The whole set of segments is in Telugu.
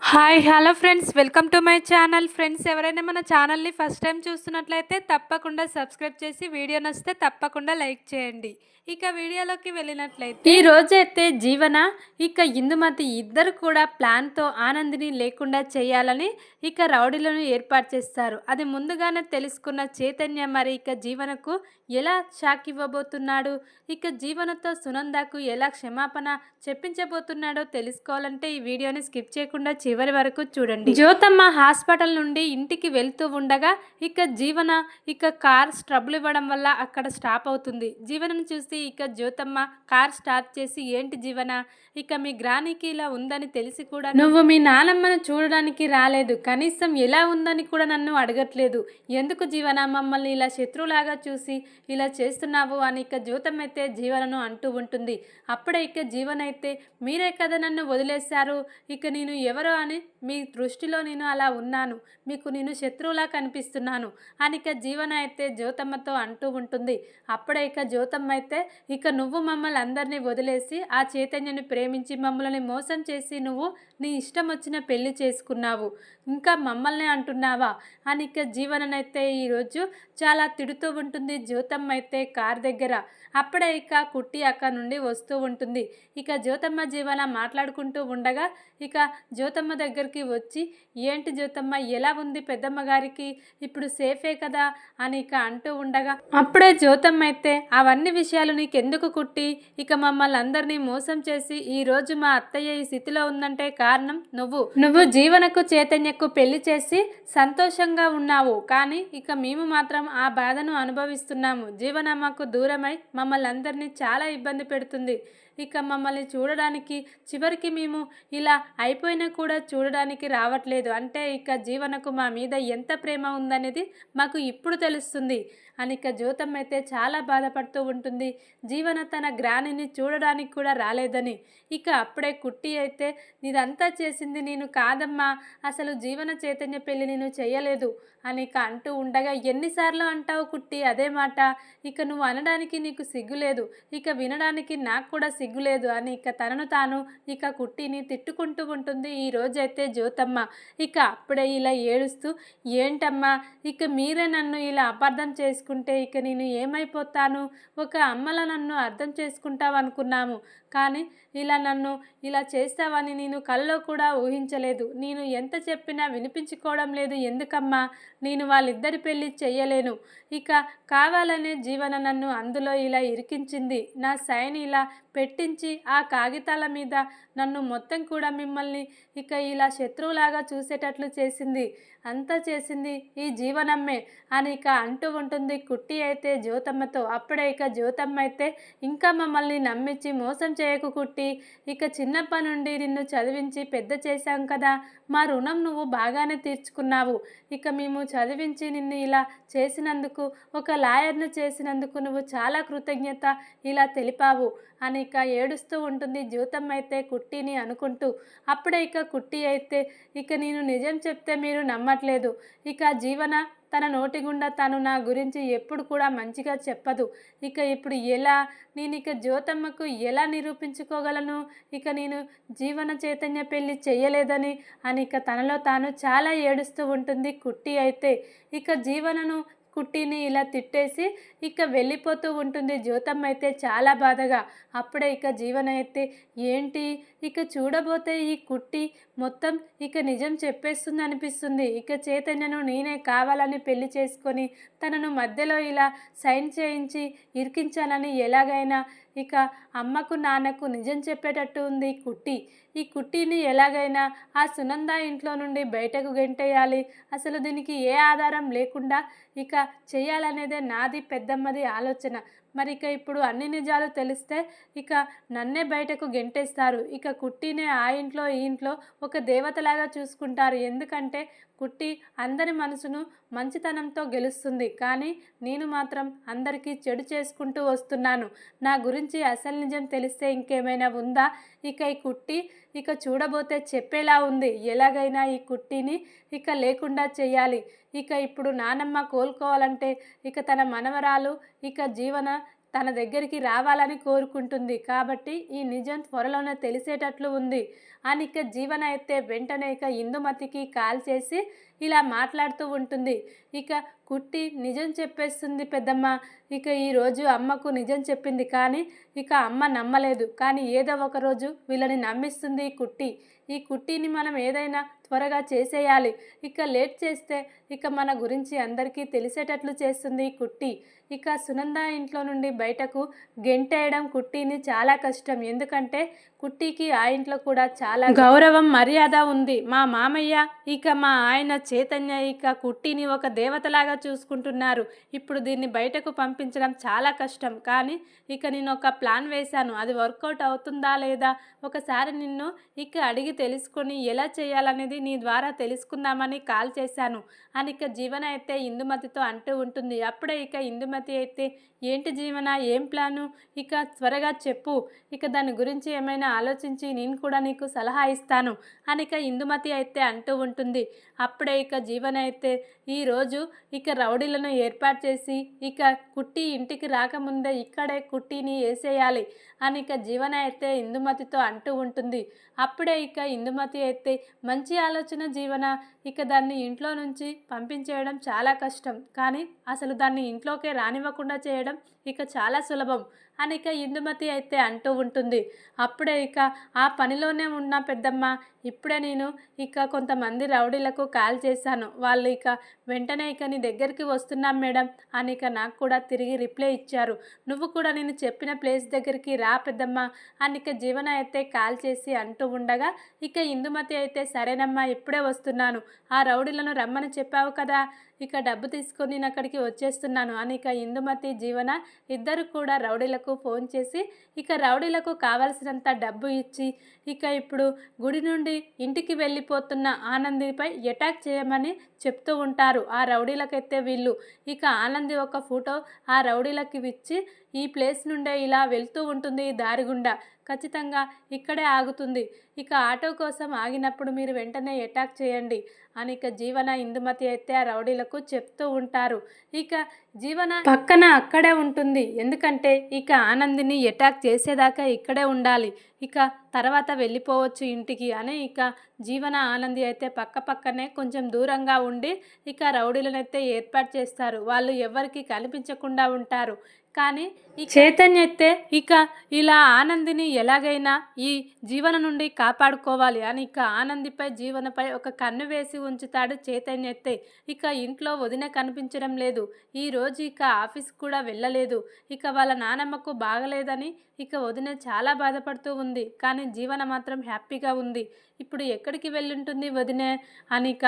Hi hello friends welcome to my channel friends ఎవరైనా మన ఛానల్ని ఫస్ట్ టైం చూస్తున్నట్లయితే తప్పకుండా సబ్స్క్రైబ్ చేసి వీడియో నచ్చితే తప్పకుండా లైక్ చేయండి. ఇక వీడియోలోకి వెళ్ళినట్లయితే ఈ రోజైతే జీవన ఇక ఇందుమతి ఇద్దరు కూడా ప్లాన్తో ఆనందిని లేకుండా చేయాలని ఇక రౌడీలను ఏర్పాటు చేస్తారు. అది ముందుగానే తెలుసుకున్న చైతన్య మరి ఇక జీవనకు ఎలా షాక్ ఇవ్వబోతున్నాడు ఇక జీవనతో సునందాకు ఎలా క్షమాపణ చెప్పించబోతున్నాడో తెలుసుకోవాలంటే ఈ వీడియోని స్కిప్ చేయకుండా చివరి వరకు చూడండి. జ్యోతమ్మ హాస్పిటల్ నుండి ఇంటికి వెళ్తూ ఉండగా ఇక జీవన ఇక కార్ ట్రబుల్ ఇవ్వడం వల్ల అక్కడ స్టాప్ అవుతుంది. జీవనను చూసి ఇక జ్యోతమ్మ కార్ స్టార్ట్ చేసి ఏంటి జీవన? ఇక మీ గ్రానికి ఇలా ఉందని తెలిసి కూడా నువ్వు మీ నానమ్మను చూడడానికి రాలేదు. కనీసం ఎలా ఉందని కూడా నన్ను అడగట్లేదు. ఎందుకు జీవన? మమ్మల్ని ఇలా శత్రువులాగా చూసి ఇలా చేస్తున్నావు అని ఇక జ్యోతమ్మ అయితే జీవనను అంటూ ఉంటుంది. అప్పుడే ఇక జీవనైతే మీరే కదా నన్ను వదిలేశారు. ఇక నేను ఎవరో అని మీ దృష్టిలో నేను అలా ఉన్నాను. మీకు నేను శత్రువులా కనిపిస్తున్నాను అని ఇక జీవన అయితే జ్యోతమ్మతో అంటూ ఉంటుంది. అప్పుడే ఇక జ్యోతమ్మ అయితే ఇక నువ్వు మమ్మల్ని అందరినీ వదిలేసి ఆ చైతన్యని ప్రేమించి మమ్మల్ని మోసం చేసి నువ్వు నీ ఇష్టం వచ్చిన పెళ్ళి చేసుకున్నావు. ఇంకా మమ్మల్ని అంటున్నావా? అని ఇక జీవననైతే ఈరోజు చాలా తిడుతూ ఉంటుంది జ్యోతమ్మ అయితే కార్ దగ్గర. అప్పుడే ఇక కుట్టి అక్క నుండి వస్తూ ఉంటుంది. ఇక జ్యోతమ్మ జీవన మాట్లాడుకుంటూ ఉండగా ఇక జ్యోతమ్మ దగ్గరికి వచ్చి ఏంటి జ్యోతమ్మ ఎలా ఉంది పెద్దమ్మ గారికి? ఇప్పుడు సేఫే కదా? అని ఇక అంటూ ఉండగా అప్పుడే జ్యోతమ్మ అయితే అవన్నీ విషయాలు నీకెందుకు కుట్టి? ఇక మమ్మల్ని అందరినీ మోసం చేసి ఈ రోజు మా అత్తయ్య ఈ స్థితిలో ఉందంటే కారణం నువ్వు. నువ్వు జీవనకు చైతన్య చైతన్యకు పెళ్ళి చేసి సంతోషంగా ఉన్నావు. కానీ ఇక మేము మాత్రం ఆ బాధను అనుభవిస్తున్నాము. జీవనమ్మకు దూరమై మమ్మల్ని అందరినీ చాలా ఇబ్బంది పెడుతుంది. ఇక మమ్మల్ని చూడడానికి చివరికి మేము ఇలా అయిపోయినా కూడా చూడడానికి రావట్లేదు. అంటే ఇక జీవనకు మా మీద ఎంత ప్రేమ ఉందనేది మాకు ఇప్పుడు తెలుస్తుంది. అని ఇక జ్యోతమ్మ అయితే చాలా బాధపడుతూ ఉంటుంది. జీవన తన గ్రానిని చూడడానికి కూడా రాలేదని. ఇక అప్పుడే కుట్టి అయితే ఇదంతా చేసింది నేను కాదమ్మా. అసలు జీవన చైతన్య పెళ్ళి నేను చేయలేదు. అని ఇక అంటూ ఉండగా ఎన్నిసార్లు అంటావు కుట్టి అదే మాట? ఇక నువ్వు అనడానికి నీకు సిగ్గులేదు. ఇక వినడానికి నాకు కూడా సిగ్గులేదు అని ఇక తనను తాను ఇక కుట్టిని తిట్టుకుంటూ ఉంటుంది ఈ రోజైతే జ్యోతమ్మ. ఇక అప్పుడే ఇలా ఏడుస్తూ ఏంటమ్మా ఇక మీరే నన్ను ఇలా అపార్థం చేసుకుంటే ఇక నేను ఏమైపోతాను? ఒక అమ్మల నన్ను అర్థం చేసుకుంటావనుకున్నాము. కానీ ఇలా నన్ను ఇలా చేస్తావని నేను కల్లో కూడా ఊహించలేదు. నేను ఎంత చెప్పినా వినిపించుకోవడం లేదు. ఎందుకమ్మా? నేను వాళ్ళిద్దరి పెళ్ళి చెయ్యలేను. ఇక కావాలనే జీవన నన్ను అందులో ఇలా ఇరికించింది. నా సైన్ ఇలా పెట్టించి ఆ కాగితాల మీద నన్ను మొత్తం కూడా మిమ్మల్ని ఇక ఇలా శత్రువులాగా చూసేటట్లు చేసింది. అంతా చేసింది ఈ జీవనమ్మే అని ఇక అంటూ ఉంటుంది కుట్టి అయితే జ్యోతమ్మతో. అప్పుడే ఇక జ్యోతమ్మ అయితే ఇంకా మమ్మల్ని నమ్మించి మోసం చేయకు కుట్టి ఇక చిన్నప్పటి నుండి నిన్ను చదివించి పెద్ద చేశాం కదా. మా రుణం నువ్వు బాగానే తీర్చుకున్నావు. ఇక మేము చదివించి నిన్ను ఇలా చేసినందుకు ఒక లాయర్ను చేసినందుకు నువ్వు చాలా కృతజ్ఞత ఇలా తెలిపావు అని ఇక ఏడుస్తూ ఉంటుంది జీవితం అయితే కుట్టిని అనుకుంటూ. అప్పుడే ఇక కుట్టి అయితే ఇక నేను నిజం చెప్తే మీరు నమ్మట్లేదు. ఇక జీవన తన నోటి గుండా తను నా గురించి ఎప్పుడు కూడా మంచిగా చెప్పదు. ఇక ఇప్పుడు ఎలా? నేను ఇక జ్యోతమ్మకు ఎలా నిరూపించుకోగలను? ఇక నేను జీవన చైతన్య పెళ్ళి చేయలేదని అని ఇక తనలో తాను చాలా ఏడుస్తూ ఉంటుంది కుట్టి అయితే. ఇక జీవనను కుట్టిని ఇలా తిట్టేసి ఇక వెళ్ళిపోతూ ఉంటుంది. జ్యోతమ్మ అయితే చాలా బాధగా అప్పుడే ఇక జీవన అయితే ఏంటి? ఇక చూడబోతే ఈ కుట్టి మొత్తం ఇక నిజం చెప్పేస్తుంది అనిపిస్తుంది. ఇక చైతన్యను నేనే కావాలని పెళ్ళి చేసుకొని తనను మధ్యలో ఇలా సైన్ చేయించి ఇరికించాలని ఎలాగైనా ఇక అమ్మకు నాన్నకు నిజం చెప్పేటట్టు ఉంది కుట్టి. ఈ కుట్టిని ఎలాగైనా ఆ సునంద ఇంట్లో నుండి బయటకు గెంటేయాలి. అసలు దీనికి ఏ ఆధారం లేకుండా ఇక చేయాలనేదే నాది పెద్దమ్మది ఆలోచన. మరి ఇక ఇప్పుడు అన్ని నిజాలు తెలిస్తే ఇక నన్నే బయటకు గెంటేస్తారు. ఇక కుట్టినే ఆ ఇంట్లో ఈ ఇంట్లో ఒక దేవతలాగా చూసుకుంటారు. ఎందుకంటే కుట్టి అందరి మనసును మంచితనంతో గెలుస్తుంది. కానీ నేను మాత్రం అందరికీ చెడు చేసుకుంటూ వస్తున్నాను. నా గురించి అసలు నిజం తెలిస్తే ఇంకేమైనా ఉందా? ఇక ఈ కుట్టి ఇక చూడబోతే చెప్పేలా ఉంది. ఎలాగైనా ఈ కుట్టిని ఇక లేకుండా చేయాలి. ఇక ఇప్పుడు నానమ్మ కోలుకోవాలంటే ఇక తన మనవరాలు ఇక జీవన తన దగ్గరికి రావాలని కోరుకుంటుంది. కాబట్టి ఈ నిజం త్వరలోనే తెలిసేటట్లు ఉంది. అని ఇక జీవన అయితే వెంటనే ఇక ఇందుమతికి కాల్ చేసి ఇలా మాట్లాడుతూ ఉంటుంది. ఇక కుట్టి నిజం చెప్పేస్తుంది పెద్దమ్మ. ఇక ఈరోజు అమ్మకు నిజం చెప్పింది కానీ ఇక అమ్మ నమ్మలేదు. కానీ ఏదో ఒక రోజు వీళ్ళని నమ్మిస్తుంది ఈ కుట్టి. ఈ కుట్టిని మనం ఏదైనా త్వరగా చేసేయాలి. ఇక లేట్ చేస్తే ఇక మన గురించి అందరికీ తెలిసేటట్లు చేస్తుంది ఈ కుట్టి. ఇక సునంద ఇంట్లో నుండి బయటకు గెంటేయడం కుట్టిని చాలా కష్టం. ఎందుకంటే కుట్టికి ఆ ఇంట్లో కూడా చాలా గౌరవం మర్యాద ఉంది. మా మామయ్య ఇక మా ఆయన చైతన్య ఇక కుట్టిని ఒక దేవతలాగా చూసుకుంటున్నారు. ఇప్పుడు దీన్ని బయటకు పంపించడం చాలా కష్టం. కానీ ఇక నేను ఒక ప్లాన్ వేశాను. అది వర్కౌట్ అవుతుందా లేదా? ఒకసారి నిన్ను ఇక అడిగి తెలుసుకొని ఎలా చేయాలనేది నీ ద్వారా తెలుసుకుందామని కాల్ చేశాను. అని ఇక జీవన అయితే ఇందుమతితో అంటూ ఉంటుంది. అప్పుడే ఇక ఇందుమతి అయితే ఏంటి జీవన? ఏం ప్లాను? ఇక త్వరగా చెప్పు. ఇక దాని గురించి ఏమైనా ఆలోచించి నేను కూడా నీకు సలహా ఇస్తాను అని ఇక ఇందుమతి అయితే అంటూ ఉంటుంది. అప్పుడే ఇక జీవన అయితే ఈరోజు ఇక రౌడీలను ఏర్పాటు చేసి ఇక కుట్టి ఇంటికి రాకముందే ఇక్కడే కుట్టిని వేసేయాలి అని ఇక జీవన అయితే ఇందుమతితో అంటూ ఉంటుంది. అప్పుడే ఇక ఇందుమతి అయితే మంచి ఆలోచన జీవన? ఇక దాన్ని ఇంట్లో నుంచి పంపించేయడం చాలా కష్టం. కానీ అసలు దాన్ని ఇంట్లోకే రానివ్వకుండా చేయడం ఇక చాలా సులభం అని ఇక ఇందుమతి అయితే అంటూ ఉంటుంది. అప్పుడే ఇక ఆ పనిలోనే ఉన్న పెద్దమ్మ ఇప్పుడే నేను ఇక కొంతమంది రౌడీలకు కాల్ చేశాను. వాళ్ళు ఇక వెంటనే ఇక నీ దగ్గరికి వస్తున్నాం మేడం అని ఇక నాకు కూడా తిరిగి రిప్లై ఇచ్చారు. నువ్వు కూడా నేను చెప్పిన ప్లేస్ దగ్గరికి రా పెద్దమ్మ అని ఇక జీవన అయితే కాల్ చేసి అంటూ ఉండగా ఇక ఇందుమతి అయితే సరేనమ్మా ఇప్పుడే వస్తున్నాను. ఆ రౌడీలను రమ్మని చెప్పావు కదా ఇక డబ్బు తీసుకొని నేను అక్కడికి వచ్చేస్తున్నాను. అని ఇక ఇందుమతి జీవన ఇద్దరు కూడా రౌడీలకు ఫోన్ చేసి ఇక రౌడీలకు కావలసినంత డబ్బు ఇచ్చి ఇక ఇప్పుడు గుడి నుండి ఇంటికి వెళ్ళిపోతున్న ఆనందిపై అటాక్ చేయమని చెప్తూ ఉంటారు. ఆ రౌడీలకైతే వీళ్ళు. ఇక ఆనంది ఒక ఫోటో ఆ రౌడీలకి ఇచ్చి ఈ ప్లేస్ నుండే ఇలా వెళ్తూ ఉంటుంది దారి గుండా. ఖచ్చితంగా ఇక్కడే ఆగుతుంది. ఇక ఆటో కోసం ఆగినప్పుడు మీరు వెంటనే అటాక్ చేయండి. అని ఇక జీవన ఇందుమతి అయితే ఆ రౌడీలకు చెప్తూ ఉంటారు. ఇక జీవన పక్కన అక్కడే ఉంటుంది. ఎందుకంటే ఇక ఆనందిని అటాక్ చేసేదాకా ఇక్కడే ఉండాలి. ఇక తర్వాత వెళ్ళిపోవచ్చు ఇంటికి అని ఇక జీవన ఆనంది అయితే పక్క పక్కనే కొంచెం దూరంగా ఉండి ఇక రౌడీలనైతే ఏర్పాటు చేస్తారు. వాళ్ళు ఎవరికి కనిపించకుండా ఉంటారు. కానీ చైతన్య అయితే ఇక ఇలా ఆనందిని ఎలాగైనా ఈ జీవన నుండి కాపాడుకోవాలి అని ఇక ఆనందిపై జీవనపై ఒక కన్ను వేసి ఉంచుతాడు చైతన్య అయితే ఇక ఇంట్లో వదిన కనిపించడం లేదు. ఈ రోజు ఇక ఆఫీస్ కూడా వెళ్ళలేదు. ఇక వాళ్ళ నానమ్మకు బాగలేదని ఇక వదిన చాలా బాధపడుతూ ఉంది. కానీ జీవన మాత్రం హ్యాపీగా ఉంది. ఇప్పుడు ఎక్కడికి వెళ్ళుంటుంది వదినే అని ఇక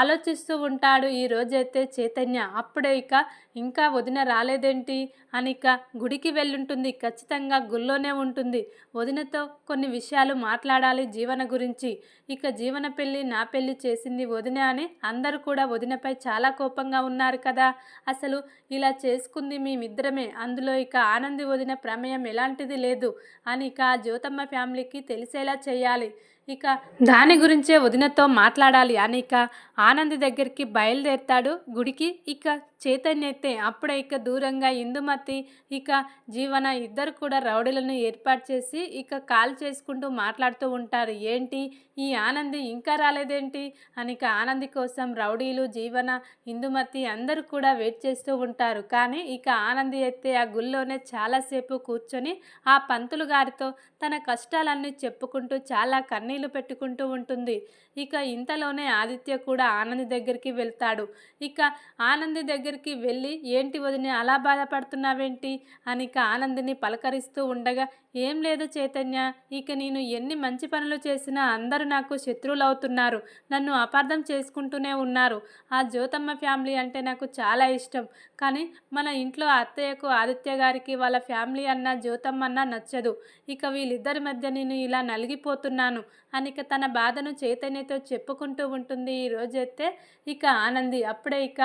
ఆలోచిస్తూ ఉంటాడు ఈ రోజైతే చైతన్య. అప్పుడే ఇక ఇంకా వదిన రాలేదేంటి అని ఇక గుడికి వెళ్ళుంటుంది. ఖచ్చితంగా గుళ్ళోనే ఉంటుంది. వదినతో కొన్ని విషయాలు మాట్లాడాలి జీవన గురించి. ఇక జీవన పెళ్ళి నా పెళ్ళి చేసింది వదిన అని అందరూ కూడా వదినపై చాలా కోపంగా ఉన్నారు కదా. అసలు ఇలా చేసుకుంది మేమిద్దరమే. అందులో ఇక ఆనంది వదిన ప్రమేయం ఎలాంటిది లేదు. అని ఇక ఆ జ్యోతమ్మ ఫ్యామిలీకి తెలిసేలా చేయాలి. ఇక దాని గురించే వదినతో మాట్లాడాలి అని ఇక ఆనంది దగ్గరికి బయలుదేరుతాడు. గుడికి ఇక చైతన్య అయితే అప్పుడే ఇక దూరంగా ఇందుమతి ఇక జీవన ఇద్దరు కూడా రౌడీలను ఏర్పాటు చేసి ఇక కాల్ చేసుకుంటూ మాట్లాడుతూ ఉంటారు. ఏంటి? ఈ ఆనంది ఇంకా రాలేదేంటి? అని ఇక ఆనంది కోసం రౌడీలు జీవన ఇందుమతి అందరూ కూడా వెయిట్ చేస్తూ ఉంటారు. కానీ ఇక ఆనంది అయితే ఆ గుళ్ళోనే చాలాసేపు కూర్చొని ఆ పంతులు గారితో తన కష్టాలన్నీ చెప్పుకుంటూ చాలా కన్నీళ్ళు పెట్టుకుంటూ ఉంటుంది. ఇక ఇంతలోనే ఆదిత్య కూడా ఆనంది దగ్గరికి వెళ్తాడు. ఇక ఆనంది దగ్గరికి వెళ్ళి ఏంటి వదిన అలా బాధపడుతున్నావేంటి? అని ఇక ఆనందిని పలకరిస్తూ ఉండగా ఏం లేదు చైతన్య ఇక నేను ఎన్ని మంచి పనులు చేసినా అందరూ నాకు శత్రువులు అవుతున్నారు నన్ను అపార్థం చేసుకుంటూనే ఉన్నారు. ఆ జ్యోతమ్మ ఫ్యామిలీ అంటే నాకు చాలా ఇష్టం. కానీ మన ఇంట్లో అత్తయ్యకు ఆదిత్య గారికి వాళ్ళ ఫ్యామిలీ అన్న జ్యోతమ్మ అన్న నచ్చదు. ఇక వీళ్ళిద్దరి మధ్య నేను ఇలా నలిగిపోతున్నాను అని ఇక తన బాధను చైతన్యతో చెప్పుకుంటూ ఉంటుంది. ఈ రోజైతే ఇక ఆనంది. అప్పుడే ఇక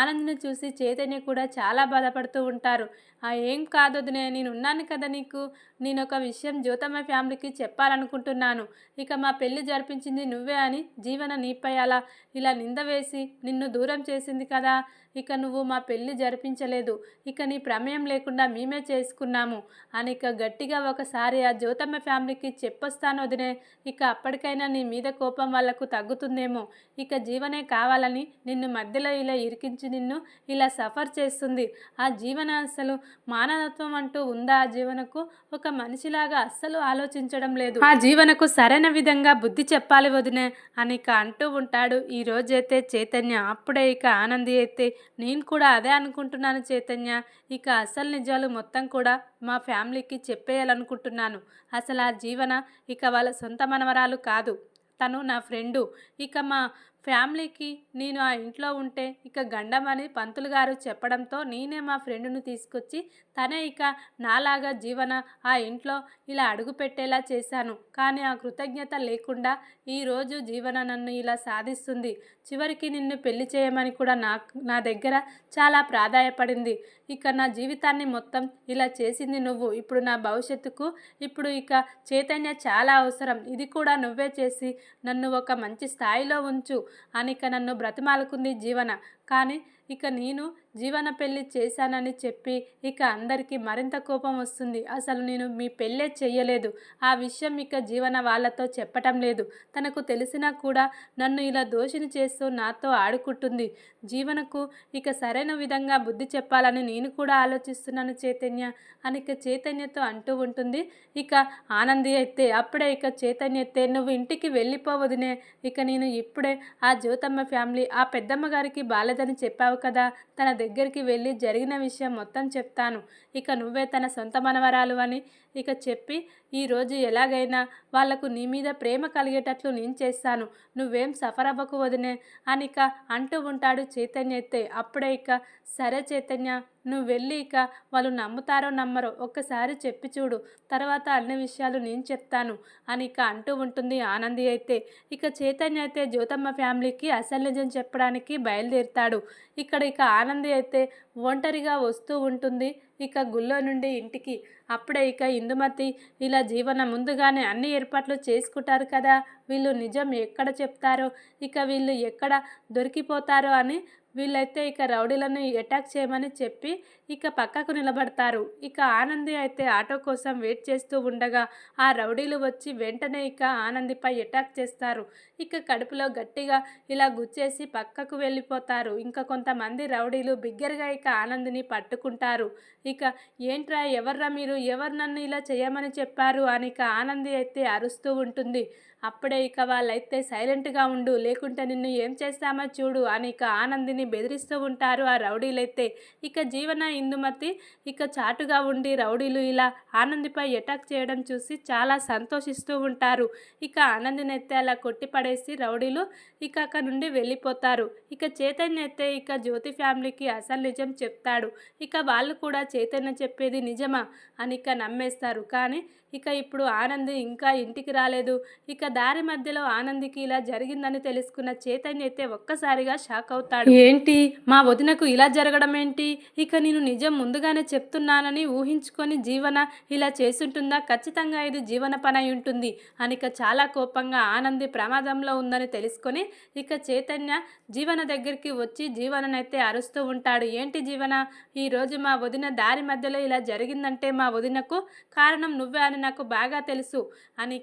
ఆనందిని చూసి చైతన్య కూడా చాలా బాధపడుతూ ఉంటారు. ఏం కాదు వదినే నేను ఉన్నాను కదా నీకు. నేను ఒక విషయం జ్యోతమ్మ ఫ్యామిలీకి చెప్పాలనుకుంటున్నాను. ఇక మా పెళ్ళి జరిపించింది నువ్వే అని జీవన నీపై అలా ఇలా నింద వేసి నిన్ను దూరం చేసింది కదా. ఇక నువ్వు మా పెళ్ళి జరిపించలేదు. ఇక నీ ప్రమేయం లేకుండా మేమే చేసుకున్నాము. అని ఇక గట్టిగా ఒకసారి ఆ జ్యోతమ్మ ఫ్యామిలీకి చెప్పొస్తాను వదినే. ఇక అప్పటికైనా నీ మీద కోపం వాళ్ళకు తగ్గుతుందేమో. ఇక జీవనే కావాలని నిన్ను మధ్యలో ఇలా ఇరికించి నిన్ను ఇలా సఫర్ చేస్తుంది. ఆ జీవన అసలు మానవత్వం అంటూ ఉందా ఆ జీవనకు? ఒక మనిషిలాగా అస్సలు ఆలోచించడం లేదు. ఆ జీవనకు సరైన విధంగా బుద్ధి చెప్పాలి వదినే అని ఇక అంటూ ఉంటాడు. ఈ రోజైతే చైతన్య అప్పుడే ఇక ఆనంది అయితే నేను కూడా అదే అనుకుంటున్నాను చైతన్య. ఇక అసలు నిజాలు మొత్తం కూడా మా ఫ్యామిలీకి చెప్పేయాలనుకుంటున్నాను. అసలు ఆ జీవన ఇక వాళ్ళ సొంత మనవరాలు కాదు. తను నా ఫ్రెండు. ఇక మా ఫ్యామిలీకి నేను ఆ ఇంట్లో ఉంటే ఇక గండమని పంతులు గారు చెప్పడంతో నేనే మా ఫ్రెండ్ను తీసుకొచ్చి తనే ఇక నాలాగా జీవన ఆ ఇంట్లో ఇలా అడుగు పెట్టేలా చేశాను. కానీ ఆ కృతజ్ఞత లేకుండా ఈరోజు జీవన నన్ను ఇలా సాధిస్తుంది. చివరికి నిన్ను పెళ్ళి చేయమని కూడా నాకు నా దగ్గర చాలా ప్రాధాయపడింది. ఇక నా జీవితాన్ని మొత్తం ఇలా చేసింది నువ్వు. ఇప్పుడు నా భవిష్యత్తుకు ఇప్పుడు ఇక చైతన్య చాలా అవసరం. ఇది కూడా నువ్వే చేసి నన్ను ఒక మంచి స్థాయిలో ఉంచు. అని ఇక నన్ను బ్రతిమాలుకుంది జీవన. కానీ ఇక నేను జీవన పెళ్ళి చేశానని చెప్పి ఇక అందరికీ మరింత కోపం వస్తుంది. అసలు నేను మీ పెళ్ళే చెయ్యలేదు. ఆ విషయం ఇక జీవన వాళ్ళతో చెప్పటం లేదు. తనకు తెలిసినా కూడా నన్ను ఇలా దోషిని చేస్తూ నాతో ఆడుకుంటుంది. జీవనకు ఇక సరైన విధంగా బుద్ధి చెప్పాలని నేను కూడా ఆలోచిస్తున్నాను చైతన్య అని ఇక చైతన్యతో అంటూ ఉంటుంది. ఇక ఆనంది అయితే అప్పుడే ఇక చైతన్య అయితే నువ్వు ఇంటికి వెళ్ళిపోవదునే. ఇక నేను ఇప్పుడే ఆ జ్యోతమ్మ ఫ్యామిలీ ఆ పెద్దమ్మ గారికి బాలేదని చెప్పావు కదా. తన దగ్గరికి వెళ్ళి జరిగిన విషయం మొత్తం చెప్తాను. ఇక నువ్వే తన సొంత మనవరాలు అని ఇక చెప్పి ఈరోజు ఎలాగైనా వాళ్ళకు నీ మీద ప్రేమ కలిగేటట్లు నేను చేస్తాను. నువ్వేం సఫర్ అవ్వకు వదినే అని ఇక అంటూ ఉంటాడు చైతన్య అయితే. అప్పుడే ఇక సరే చైతన్య నువ్వు వెళ్ళి ఇక వాళ్ళు నమ్ముతారో నమ్మరో ఒక్కసారి చెప్పి చూడు. తర్వాత అన్ని విషయాలు నేను చెప్తాను అని ఇక అంటూ ఉంటుంది ఆనంది అయితే. ఇక చైతన్య అయితే జ్యోతమ్మ ఫ్యామిలీకి అసలు నిజం చెప్పడానికి బయలుదేరుతాడు. ఇక్కడ ఇక ఆనంది అయితే ఒంటరిగా వస్తూ ఉంటుంది. ఇక గుళ్ళో నుండి ఇంటికి. అప్పుడే ఇక ఇందుమతి ఇలా జీవన ముందుగానే అన్ని ఏర్పాట్లు చేసుకుంటారు కదా. వీళ్ళు నిజం ఎక్కడ చెప్తారో ఇక వీళ్ళు ఎక్కడ దొరికిపోతారో అని వీళ్ళైతే ఇక రౌడీలను అటాక్ చేయమని చెప్పి ఇక పక్కకు నిలబడతారు. ఇక ఆనంది అయితే ఆటో కోసం వెయిట్ చేస్తూ ఉండగా ఆ రౌడీలు వచ్చి వెంటనే ఇక ఆనందిపై అటాక్ చేస్తారు. ఇక కడుపులో గట్టిగా ఇలా గుచ్చేసి పక్కకు వెళ్ళిపోతారు. ఇంకా కొంతమంది రౌడీలు బిగ్గరగా ఇక ఆనందిని పట్టుకుంటారు. ఇక ఏంట్రా ఎవర్రా మీరు? ఎవరు నన్ను ఇలా చేయమని చెప్పారు? అని ఇక ఆనంది అయితే అరుస్తూ ఉంటుంది. అప్పుడే ఇక వాళ్ళైతే సైలెంట్గా ఉండు లేకుంటే నిన్ను ఏం చేస్తామో చూడు అని ఇక ఆనందిని బెదిరిస్తూ ఉంటారు ఆ రౌడీలైతే. ఇక జీవన ఇందుమతి ఇక చాటుగా ఉండి రౌడీలు ఇలా ఆనందిపై అటాక్ చేయడం చూసి చాలా సంతోషిస్తూ ఉంటారు. ఇక ఆనందిని అయితే అలా కొట్టిపడేసి రౌడీలు ఇక అక్కడ నుండి వెళ్ళిపోతారు. ఇక చైతన్య అయితే ఇక జ్యోతి ఫ్యామిలీకి అసలు నిజం చెప్తాడు. ఇక వాళ్ళు కూడా చైతన్య చెప్పేది నిజమా అని ఇక నమ్మేస్తారు. కానీ ఇక ఇప్పుడు ఆనంది ఇంకా ఇంటికి రాలేదు. ఇక దారి మధ్యలో ఆనందికి ఇలా జరిగిందని తెలుసుకున్న చైతన్య అయితే ఒక్కసారిగా షాక్ అవుతాడు. ఏంటి? మా వదినకు ఇలా జరగడం ఏంటి? ఇక నేను నిజం ముందుగానే చెప్తున్నానని ఊహించుకొని జీవన ఇలా చేసుంటుందా ఖచ్చితంగా ఇది జీవన పని ఉంటుంది. అని ఇక చాలా కోపంగా ఆనంది ప్రమాదంలో ఉందని తెలుసుకొని ఇక చైతన్య జీవన దగ్గరికి వచ్చి జీవననైతే అరుస్తూ ఉంటాడు. ఏంటి జీవన? ఈరోజు మా వదిన దారి మధ్యలో ఇలా జరిగిందంటే మా వదినకు కారణం నువ్వే అని నాకు బాగా తెలుసు. అని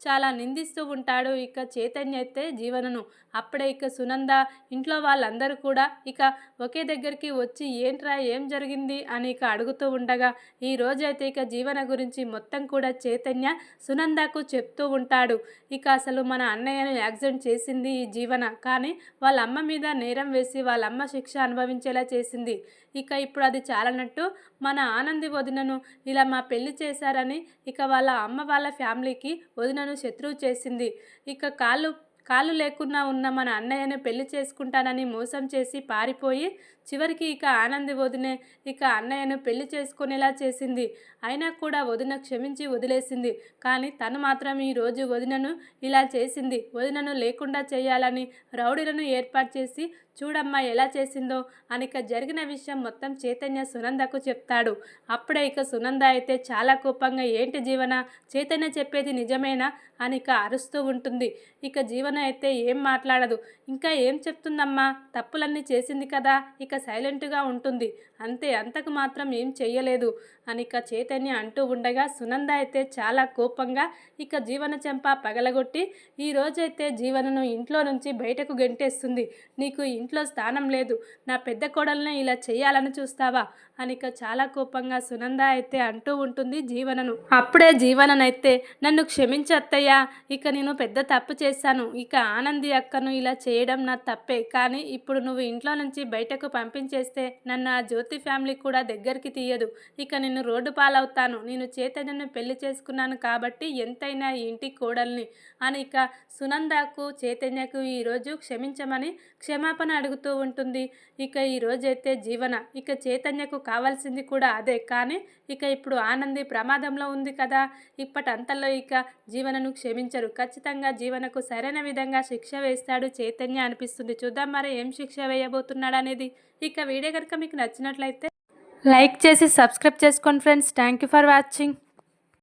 చాలా నిందిస్తూ ఉంటాడు. ఇక చైతన్య అయితే జీవనను అప్పుడే ఇక సునంద ఇంట్లో వాళ్ళందరూ కూడా ఇక ఒకే దగ్గరికి వచ్చి ఏంట్రా ఏం జరిగింది? అని ఇక అడుగుతూ ఉండగా ఈ రోజైతే ఇక జీవన గురించి మొత్తం కూడా చైతన్య సునందకు చెప్తూ ఉంటాడు. ఇక అసలు మన అన్నయ్యను యాక్సిడెంట్ చేసింది ఈ జీవన. కానీ వాళ్ళ అమ్మ మీద నేరం వేసి వాళ్ళ అమ్మ శిక్ష అనుభవించేలా చేసింది. ఇక ఇప్పుడు అది చాలనట్టు మన ఆనంది వదినను ఇలా మా పెళ్ళి చేశారని ఇక వాళ్ళ అమ్మ వాళ్ళ ఫ్యామిలీకి వదినను శత్రువు చేసింది. ఇక కాళ్ళు కాళ్ళు లేకుండా ఉన్న మన అన్నయ్యను పెళ్ళి చేసుకుంటానని మోసం చేసి పారిపోయి చివరికి ఇక ఆనంది వదినే ఇక అన్నయ్యను పెళ్ళి చేసుకునేలా చేసింది. అయినా కూడా వదిన క్షమించి వదిలేసింది. కానీ తను మాత్రం ఈరోజు వదినను ఇలా చేసింది. వదినను లేకుండా చేయాలని రౌడీలను ఏర్పాటు చేసి చూడమ్మా ఎలా చేసిందో అని ఇక జరిగిన విషయం మొత్తం చైతన్య సునందకు చెప్తాడు. అప్పుడే ఇక సునంద అయితే చాలా కోపంగా ఏంటి జీవన? చైతన్య చెప్పేది నిజమేనా? అని ఇక అరుస్తూ ఉంటుంది. ఇక జీవన అయితే ఏం మాట్లాడదు. ఇంకా ఏం చెప్తుందమ్మా? తప్పులన్నీ చేసింది కదా? ఇక సైలెంట్గా ఉంటుంది. అంతే అంతకు మాత్రం ఏం చెయ్యలేదు. అని ఇక చైతన్య అంటూ ఉండగా సునంద అయితే చాలా కోపంగా ఇక జీవన చెంప పగలగొట్టి ఈ రోజైతే జీవనను ఇంట్లో నుంచి బయటకు గెంటేస్తుంది. నీకు ఇంట్లో స్థానం లేదు. నా పెద్ద కోడల్ని ఇలా చేయాలని చూస్తావా? అని ఇక చాలా కోపంగా సునంద అయితే అంటూ ఉంటుంది జీవనను. అప్పుడే జీవననైతే నన్ను క్షమించత్తయ్యా ఇక నేను పెద్ద తప్పు చేశాను. ఇక ఆనంది అక్కను ఇలా చేయడం నా తప్పే. కానీ ఇప్పుడు నువ్వు ఇంట్లో నుంచి బయటకు పంపించేస్తే నన్ను ఆ జ్యోతి ఫ్యామిలీ కూడా దగ్గరికి తీయదు. ఇక నేను రోడ్డు పాలవుతాను. నేను చైతన్యను పెళ్ళి చేసుకున్నాను కాబట్టి ఎంతైనా ఇంటి కోడల్ని. అని ఇక సునందకు చైతన్యకు ఈరోజు క్షమించమని క్షమాపణ అడుగుతూ ఉంటుంది. ఇక ఈ రోజైతే జీవన. ఇక చైతన్యకు కావాల్సింది కూడా అదే. కానీ ఇక ఇప్పుడు ఆనంది ప్రమాదంలో ఉంది కదా. ఇప్పటంతలో ఇక జీవనను క్షమించరు. ఖచ్చితంగా జీవనకు సరైన విధంగా శిక్ష వేస్తాడు చైతన్య అనిపిస్తుంది. చూద్దాం మరి ఏం శిక్ష వేయబోతున్నాడు అనేది ఇక వీడియో కనుక మీకు నచ్చినట్లయితే లైక్ చేసి సబ్స్క్రైబ్ చేసుకోండి friends. Thank you for watching